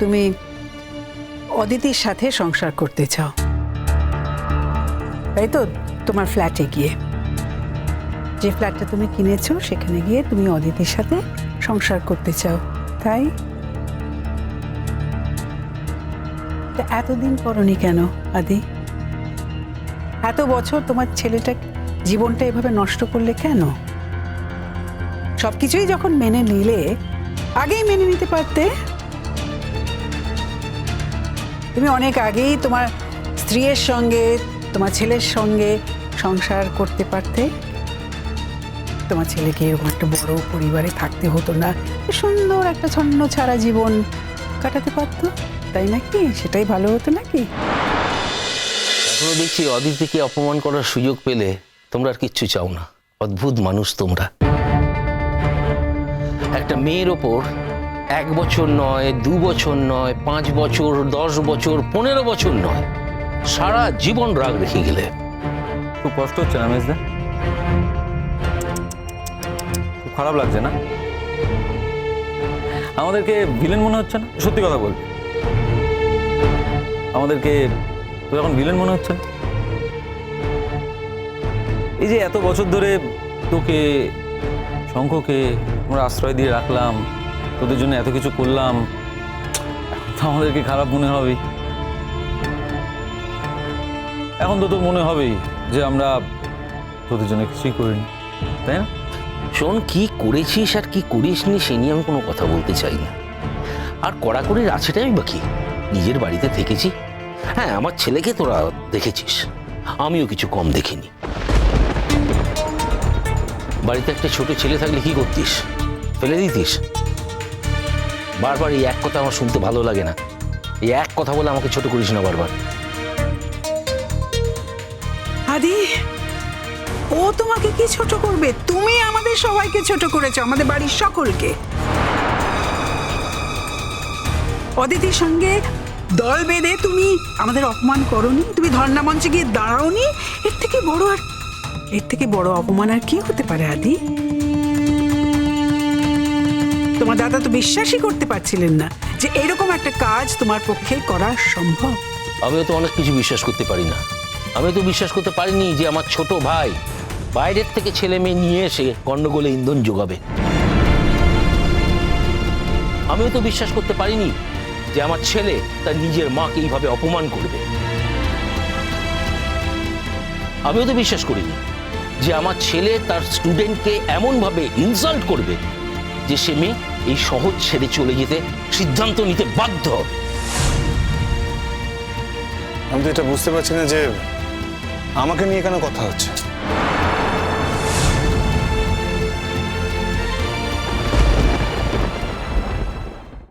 তুমি অদিতির সাথে সংসার করতে চাও। তাই তো? তোমার ফ্ল্যাটে গিয়ে। যে ফ্ল্যাটটা তুমি কিনেছো, সেখানে গিয়ে তুমি অদিতির সাথে সংসার করতে চাও। তাই? এতদিন করনি কেন, আদি? এত বছর তোমার ছেলেটা জীবনটা এভাবে নষ্ট করলে কেন? সবকিছুই যখন মেনে নিলে, আগেই মেনে নিতে পারতে? তুমি অনেক আগেই তোমার স্ত্রীর সঙ্গে, তোমার ছেলের সঙ্গে সংসার করতে পারতে। তোমার ছেলেকে এরকম একটা বড় পরিবারে থাকতে হতো না। সুন্দর একটা ছন্ন ছাড়া জীবন কাটাতে পারতো, তাই নাকি? সেটাই ভালো হতো নাকি? এখনও দেখছি অদিতিকে অপমান করার সুযোগ পেলে তোমরা আর কিচ্ছু চাও না। অদ্ভুত মানুষ তোমরা। একটা মেয়ের ওপর এক বছর নয়, দু বছর নয়, পাঁচ বছর, দশ বছর, পনেরো বছর নয়। সারা জীবন রাগ রেখে গেলে। খুব কষ্ট হচ্ছে না, মেজদা? খুব খারাপ লাগছে না? আমাদেরকে ভিলেন মনে হচ্ছে না? সত্যি কথা বল। আমাদেরকে এখন ভিলেন মনে হচ্ছে এই যে এত বছর ধরে তোকে, শঙ্খকে আমরা আশ্রয় দিয়ে রাখলাম তোদের জন্য এত কিছু করলাম আমাদেরকে খারাপ মনে হবে এখন তো তোর মনে হবেই যে আমরা তোদের জন্য কিছুই করিনি, তাই না? শোন, কি করেছিস আর কি করিসনি সে নিয়ে আমি কোনো কথা বলতে চাই না। আর কড়াকড়ির আছেটাই বা কি নিজের বাড়িতে থেকেছি। হ্যাঁ আমার ছেলেকে তোরা দেখেছিস, আমিও কিছু কম দেখিনি। বাড়িতে একটা ছোট ছেলে থাকলে কি করতিস? ফেলে দিতিস? বারবার এই এক কথা আমার শুনতে ভালো লাগে না। এই এক কথা বলে আমাকে ছোট করিস না বারবার। আদি, ও তোমাকে কি ছোট করবে? তুমি আমাদের সবাইকে ছোট করেছ, আমাদের বাড়ির সকলকে। অদিতির সঙ্গে দল বেঁধে তুমি আমাদের অপমান করনি, তুমি ধর্ণা মঞ্চে গিয়ে দাঁড়াওনি? এর থেকে বড় আর এর থেকে বড় অপমান আর কি হতে পারে, আদি? তোমার দাদা তো বিশ্বাসই করতে পারছিলেন না যে এরকম একটা কাজ তোমার পক্ষে করা সম্ভব। আমিও তো অনেক কিছু বিশ্বাস করতে পারি না। আমি তো বিশ্বাস করতে পারিনি যে আমার ছোট ভাই বাইরের থেকে ছেলে মেয়ে নিয়ে এসে গন্ডগোলে ইন্ধন যোগাবে। আমিও তো বিশ্বাস করতে পারিনি যে আমার ছেলে তার নিজের মাকে এইভাবে অপমান করবে। আমিও তো বিশ্বাস করিনি যে আমার ছেলে তার স্টুডেন্টকে এমনভাবে ইনসাল্ট করবে যে সে মেয়ে এই সহজ ছেড়ে চলে যেতে সিদ্ধান্ত নিতে বাধ্য। আমি তো এটা বুঝতে পারছি না যে আমাকে নিয়ে কেন কথা হচ্ছে?